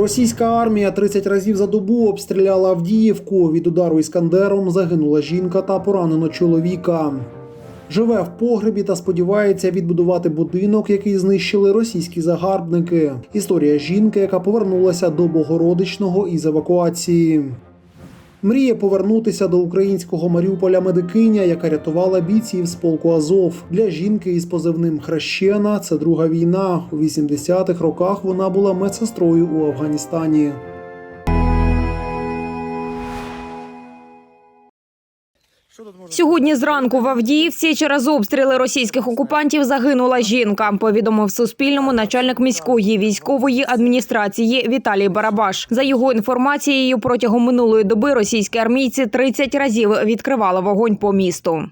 Російська армія 30 разів за добу обстріляла Авдіївку. Від удару іскандером загинула жінка та поранено чоловіка. Живе в погребі та сподівається відбудувати будинок, який знищили російські загарбники. Історія жінки, яка повернулася до Богородичного із евакуації. Мріє повернутися до українського Маріуполя медикиня, яка рятувала бійців з полку Азов. Для жінки із позивним Хрещена це друга війна. У 80-х роках вона була медсестрою у Афганістані. Сьогодні зранку в Авдіївці через обстріли російських окупантів загинула жінка. Повідомив Суспільному начальник міської військової адміністрації Віталій Барабаш. За його інформацією, протягом минулої доби російські армійці 30 разів відкривали вогонь по місту.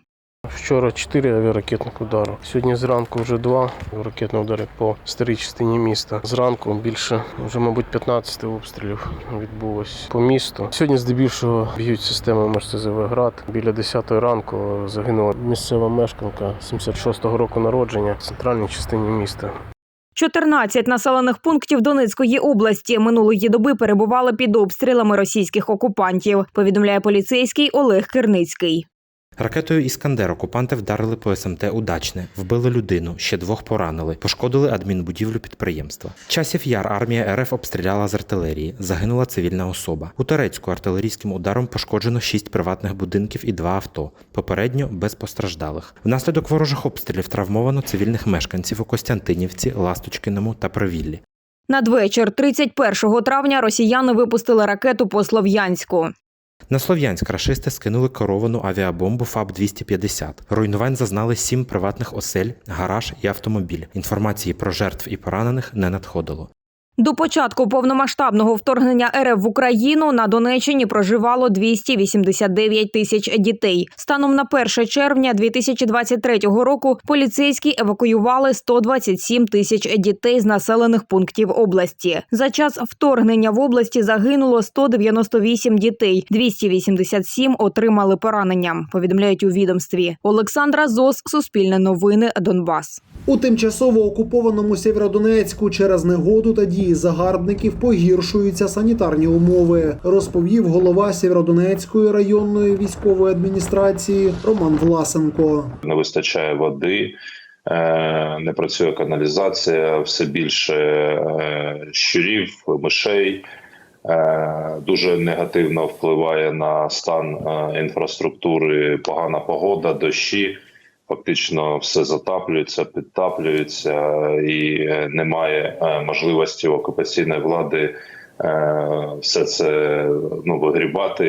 Вчора 4 авіаракетних удари. Сьогодні зранку вже два ракетні удари по старій частині міста. Зранку більше вже, мабуть, 15 обстрілів відбулось по місту. Сьогодні здебільшого б'ють системи МРСЗВ град. Біля 10 ранку загинула місцева мешканка 76-го року народження в центральній частині міста. 14 населених пунктів Донецької області минулої доби перебували під обстрілами російських окупантів. Повідомляє поліцейський Олег Кирницький. Ракетою Іскандер окупанти вдарили по СМТ Удачне, вбили людину, ще двох поранили, пошкодили адмінбудівлю підприємства. Часів яр армія РФ обстріляла з артилерії. Загинула цивільна особа. У Турецьку артилерійським ударом пошкоджено шість приватних будинків і два авто. Попередньо без постраждалих. Внаслідок ворожих обстрілів травмовано цивільних мешканців у Костянтинівці, Ласточкиному та Привіллі. Надвечір 31 травня росіяни випустили ракету по Слов'янську. На Слов'янськ рашисти скинули керовану авіабомбу ФАБ-250. Руйнувань зазнали сім приватних осель, гараж і автомобіль. Інформації про жертв і поранених не надходило. До початку повномасштабного вторгнення РФ в Україну на Донеччині проживало 289 тисяч дітей. Станом на 1 червня 2023 року поліцейські евакуювали 127 тисяч дітей з населених пунктів області. За час вторгнення в області загинуло 198 дітей, 287 отримали поранення. Повідомляють у відомстві. Олександра Зос, Суспільне новини, Донбас. У тимчасово окупованому Сєвєродонецьку через негоду та дії загарбників погіршуються санітарні умови, розповів голова Сєвєродонецької районної військової адміністрації Роман Власенко. не вистачає води, е, не працює каналізація, все більше е, щурів, мишей. Е, Дуже негативно впливає на стан інфраструктури, погана погода, дощі. Фактично все затаплюється, підтаплюється, і е, немає е, можливості окупаційної влади е, все це ну, вигрібати.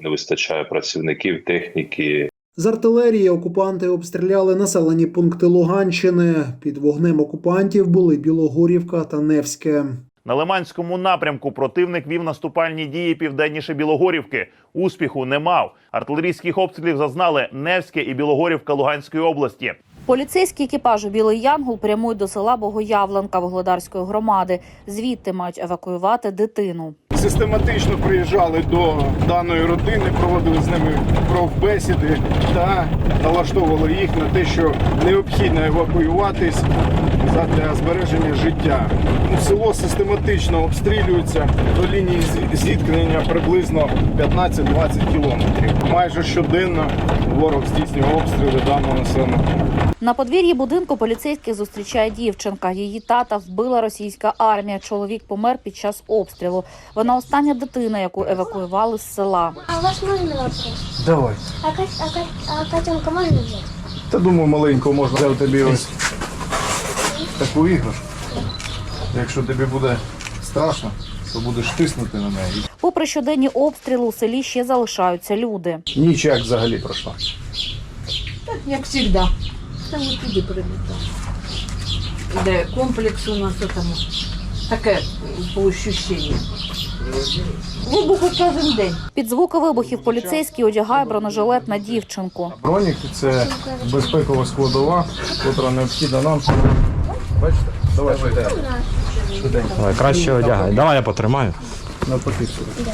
Не вистачає працівників, техніки, З артилерії окупанти обстріляли населені пункти Луганщини. Під вогнем окупантів були Білогорівка та Невське. На Лиманському напрямку противник вів наступальні дії південніше Білогорівки. Успіху не мав. Артилерійських обстрілів зазнали Невське і Білогорівка Луганської області. Поліцейські екіпажі Білий Янгол прямують до села Богоявленка Вогледарської громади. Звідти мають евакуювати дитину. Систематично приїжджали до даної родини, проводили з ними профбесіди та налаштовували їх на те, що необхідно евакуюватись для збереження життя. Ну, Село систематично обстрілюється до лінії зіткнення приблизно 15-20 кілометрів. Майже щоденно ворог здійснює обстріли даного населеного. На подвір'ї будинку поліцейських зустрічає дівчинка. Її тата вбила російська армія. Чоловік помер під час обстрілу. Вона остання дитина, яку евакуювали з села. А у вас можно вопрос? Давай. А, кот, а, а котенка можно взять? Та думаю, маленько можна взяти тобі ось таку іграшку. Якщо тобі буде страшно, то будеш тиснути на неї. Попри щоденні обстріли, у селі ще залишаються люди. Ніч як взагалі пройшла. Як завжди. Там от туди прилітав. Де комплекс у нас там таке по ощущенню. Вибухи кожен день. Під звуки вибухів поліцейський одягає бронежилет на дівчинку. Бронік це безпекова складова, котра необхідна нам. Бачите? Давай швиденько. Давай краще одягай. Давай я потримаю. Навпаки сюди.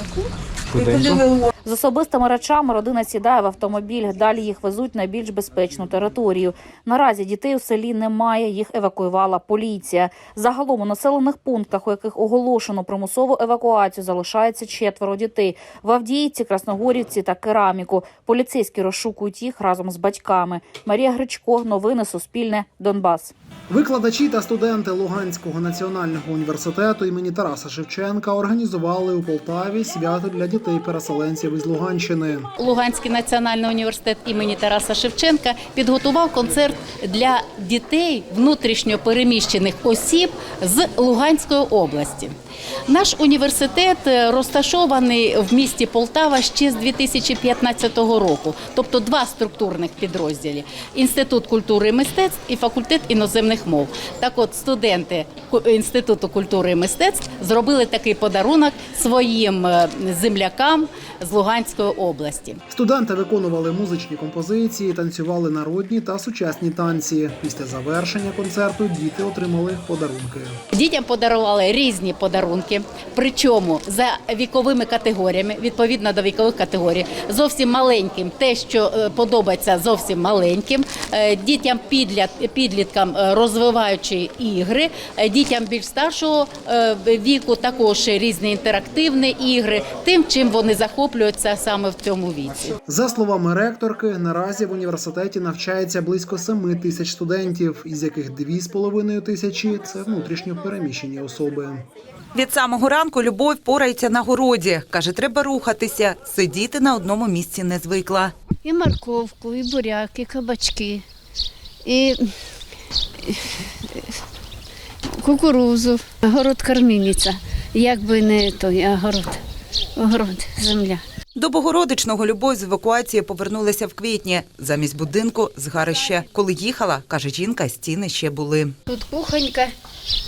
З особистими речами родина сідає в автомобіль. Далі їх везуть на більш безпечну територію. Наразі дітей у селі немає. Їх евакуювала поліція. Загалом у населених пунктах, у яких оголошено примусову евакуацію, залишається четверо дітей в Авдіївці, Красногорівці та Кераміку. Поліцейські розшукують їх разом з батьками. Марія Гречко, новини Суспільне, Донбас. Викладачі та студенти Луганського національного університету імені Тараса Шевченка організували у Полтаві свято для дітей-переселенців із Луганщини. Луганський національний університет імені Тараса Шевченка підготував концерт для дітей внутрішньо переміщених осіб з Луганської області. Наш університет розташований в місті Полтава ще з 2015 року, тобто два структурних підрозділі: інститут культури і мистецтв і факультет іноземних мов. Так, от студенти інституту культури і мистецтв зробили такий подарунок своїм е, землякам з Луганської області. Студенти виконували музичні композиції, танцювали народні та сучасні танці. Після завершення концерту діти отримали подарунки. Дітям подарували різні подарунки, причому за віковими категоріями, відповідно до вікових категорій, зовсім маленьким, те, що е, подобається зовсім маленьким, е, дітям підліткам е, розвиваючі ігри, дітям більш старшого віку також різні інтерактивні ігри, тим, чим вони захоплюються саме в цьому віці. За словами ректорки, наразі в університеті навчається близько 7 тисяч студентів, із яких 2,5 тисячі це внутрішньо переміщені особи. Від самого ранку любов порається на городі. Каже, треба рухатися. Сидіти на одному місці не звикла. І морковку, і буряк, і кабачки, і кукурузу. Город кормильниця. Як би не той, а город. Город, земля. До Богородичного любов з евакуації повернулася в квітні. Замість будинку згарище. Коли їхала, каже жінка, стіни ще були. Тут кухонька,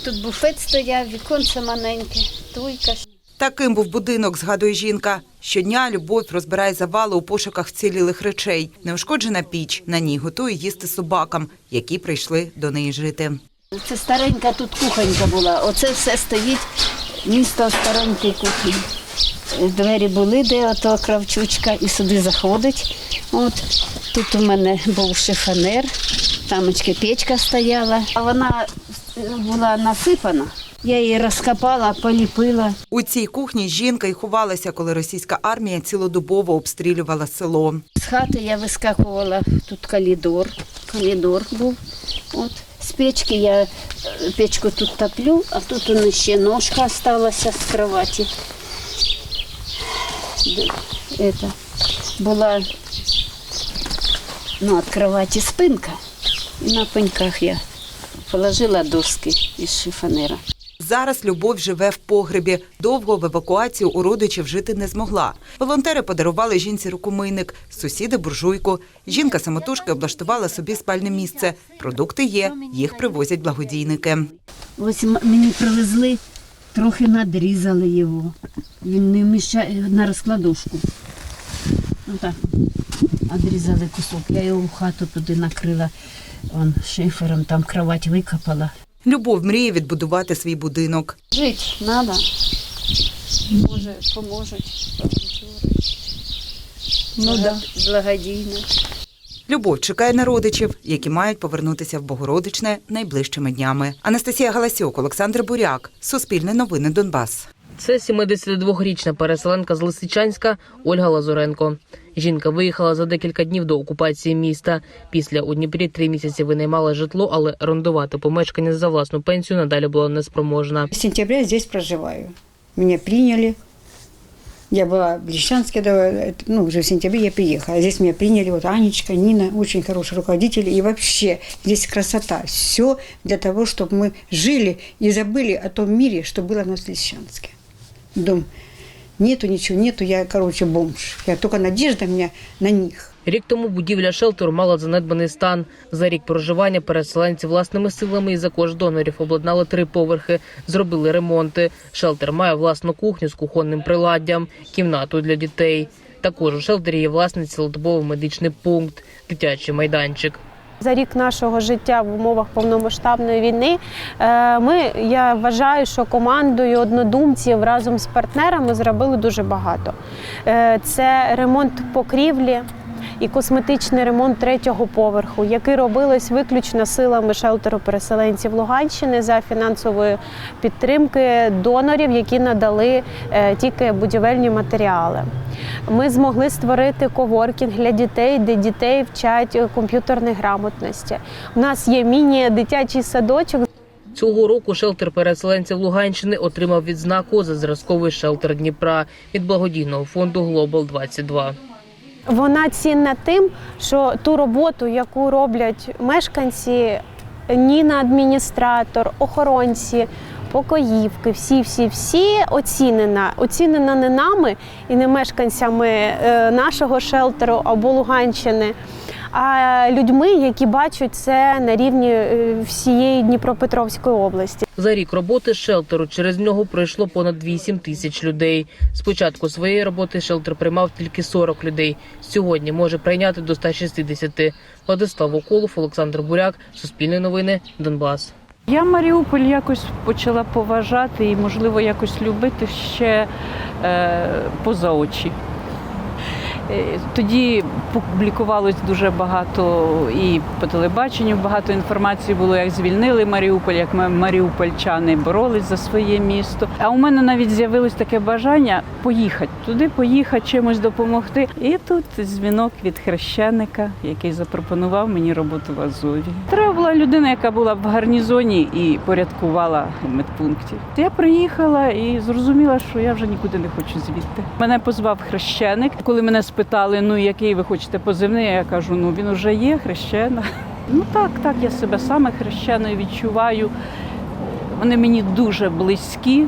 тут буфет стояв, віконце маленьке, туйка. Таким був будинок, згадує жінка. Щодня любов розбирає завали у пошуках вцілілих речей. Неушкоджена піч. На ній готує їсти собакам, які прийшли до неї жити. Це старенька тут кухонька була. Оце все стоїть місто старенької кухні. Двері були, де ото кравчучка, і сюди заходить. От тут у мене був шифонер, там печка стояла, а вона була насипана. Я її розкопала, поліпила. У цій кухні жінка й ховалася, коли російська армія цілодобово обстрілювала село. З хати я вискакувала, тут коридор, коридор був. От. З печки я е, печку тут топлю, а тут у ще ножка залишилася з кроваті. Это, була ну, від кроваті спинка, і на пеньках я положила доски із шифонера. Зараз Любов живе в погребі. Довго в евакуацію у родичів жити не змогла. Волонтери подарували жінці рукомийник, сусіди буржуйку. Жінка самотужки облаштувала собі спальне місце. Продукти є, їх привозять благодійники. Ось мені привезли, трохи надрізали його. Він не вміщає на розкладушку. Отак. Одрізали кусок. Я його в хату туди накрила он, шифером, там кровать викопала. Любов мріє відбудувати свій будинок. Жити треба. Може, поможуть. Ну да. Благодійно. Любов чекає на родичів, які мають повернутися в Богородичне найближчими днями. Анастасія Галасюк, Олександр Буряк, Суспільне новини Донбас. Це 72-річна переселенка з Лисичанська Ольга Лазуренко. Жінка виїхала за декілька днів до окупації міста. Після у Дніпрі три місяці винаймала житло, але орендувати помешкання за власну пенсію надалі була неспроможна. С сентября здесь проживаю. Меня приняли. Я была в Лещанске, да, это, ну, уже в сентябре я приехала. Здесь меня приняли, вот Анечка, Нина, очень хорошие руководители. И вообще здесь красота. Все для того, чтобы мы жили и забыли о том мире, что было у нас в Лещанске. Дом. Нету ничего, нету, я, короче, бомж. Я только надежда у меня на них. Рік тому будівля шелтеру мала занедбаний стан. За рік проживання переселенці власними силами і за кошт донорів обладнали три поверхи, зробили ремонти. Шелтер має власну кухню з кухонним приладдям, кімнату для дітей. Також у шелтері є власний цілодобовий медичний пункт, дитячий майданчик. За рік нашого життя в умовах повномасштабної війни е, ми, я вважаю, що командою однодумців разом з партнерами зробили дуже багато. Е, Це ремонт покрівлі і косметичний ремонт третього поверху, який робилось виключно силами шелтеру переселенців Луганщини за фінансової підтримки донорів, які надали е, тільки будівельні матеріали. Ми змогли створити коворкінг для дітей, де дітей вчать комп'ютерної грамотності. У нас є міні-дитячий садочок. Цього року шелтер переселенців Луганщини отримав відзнаку за зразковий шелтер Дніпра від благодійного фонду Глобал 22 Вона цінна тим, що ту роботу, яку роблять мешканці, Ніна, адміністратор, охоронці, покоївки, всі, всі, всі оцінена. Оцінена не нами і не мешканцями е, нашого шелтеру або Луганщини, а людьми, які бачать це на рівні е, всієї Дніпропетровської області. За рік роботи шелтеру через нього пройшло понад 8 тисяч людей. Спочатку своєї роботи шелтер приймав тільки 40 людей. Сьогодні може прийняти до 160. Владислав Околов, Олександр Буряк, Суспільне новини, Донбас. Я Маріуполь якось почала поважати і, можливо, якось любити ще е, поза очі. Е, Тоді публікувалось дуже багато і по телебаченню багато інформації було, як звільнили Маріуполь, як ми- маріупольчани боролись за своє місто. А у мене навіть з'явилось таке бажання поїхати туди, поїхати чимось допомогти. І тут дзвінок від хрещеника, який запропонував мені роботу в Азові. Була людина, яка була в гарнізоні і порядкувала в медпункті. Я приїхала і зрозуміла, що я вже нікуди не хочу звідти. Мене позвав хрещеник. Коли мене спитали, ну який ви хочете позивний, я кажу, ну він уже є хрещена. Ну так, так, я себе саме хрещеною відчуваю. Вони мені дуже близькі,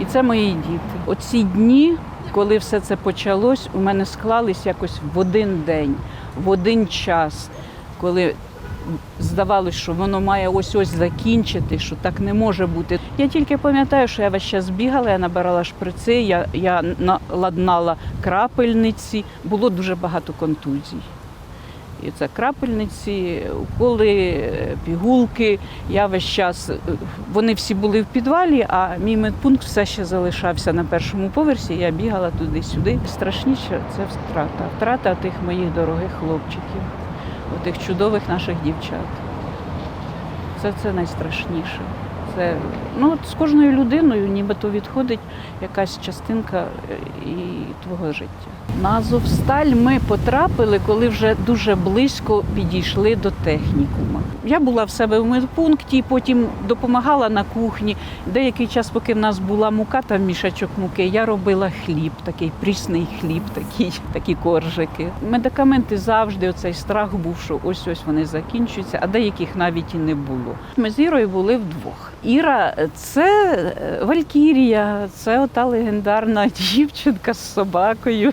і це мої діти. Оці дні, коли все це почалось, у мене склались якось в один день, в один час, коли здавалось, що воно має ось ось закінчити, що так не може бути. Я тільки пам'ятаю, що я весь час бігала, я набирала шприци, я, я наладнала крапельниці, було дуже багато контузій. І це крапельниці, уколи, е, пігулки. Я весь час е, вони всі були в підвалі, а мій медпункт все ще залишався на першому поверсі. Я бігала туди-сюди. Страшніше це втрата. Втрата тих моїх дорогих хлопчиків, тих чудових наших дівчат. Це це найстрашніше. Це ну з кожною людиною, нібито відходить якась частинка е, і твого життя. На Азовсталь ми потрапили, коли вже дуже близько підійшли до технікума. Я була в себе в медпункті, потім допомагала на кухні. Деякий час, поки в нас була мука, там мішечок муки, я робила хліб, такий прісний хліб, такий, такі коржики. Медикаменти завжди оцей страх був, що ось ось вони закінчуються, а деяких навіть і не було. Ми з Ірою були вдвох. Іра це е, Валькірія, це ота легендарна дівчинка з собакою.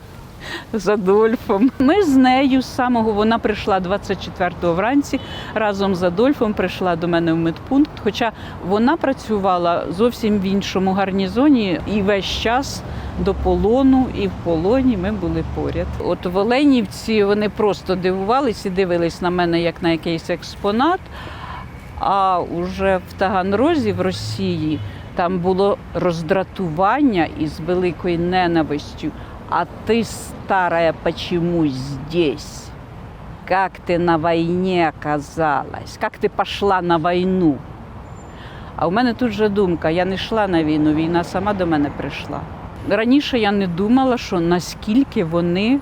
З Адольфом. Ми з нею з самого вона прийшла 24-го вранці разом з Адольфом. Прийшла до мене в медпункт. Хоча вона працювала зовсім в іншому гарнізоні і весь час до полону, і в полоні ми були поряд. От в Оленівці вони просто дивувалися і дивились на мене як на якийсь експонат. А уже в Таганрозі в Росії там було роздратування із великою ненавистю. А ты, старая, почему здесь? Как ты на войне оказалась? Как ти пішла на війну? А у мене тут же думка: я не йшла на війну, війна сама до мене прийшла. Раніше я не думала, що наскільки вони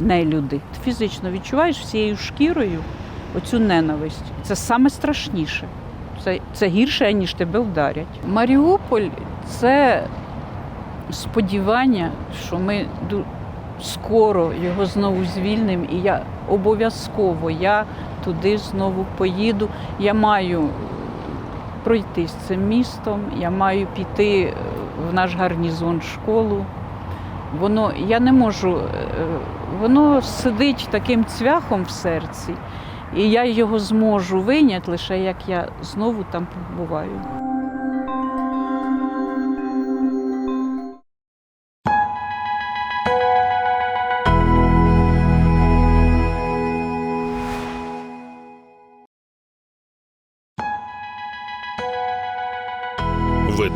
не люди. Ти фізично відчуваєш всією шкірою оцю ненависть. Це саме страшніше. Це, це гірше, ніж тебе вдарять. Маріуполь це сподівання, що ми скоро його знову звільнимо, і я обов'язково я туди знову поїду. Я маю пройтись цим містом, я маю піти е, в наш гарнізон школу. Воно я не можу, е, воно сидить таким цвяхом в серці, і я його зможу вийняти лише як я знову там побуваю.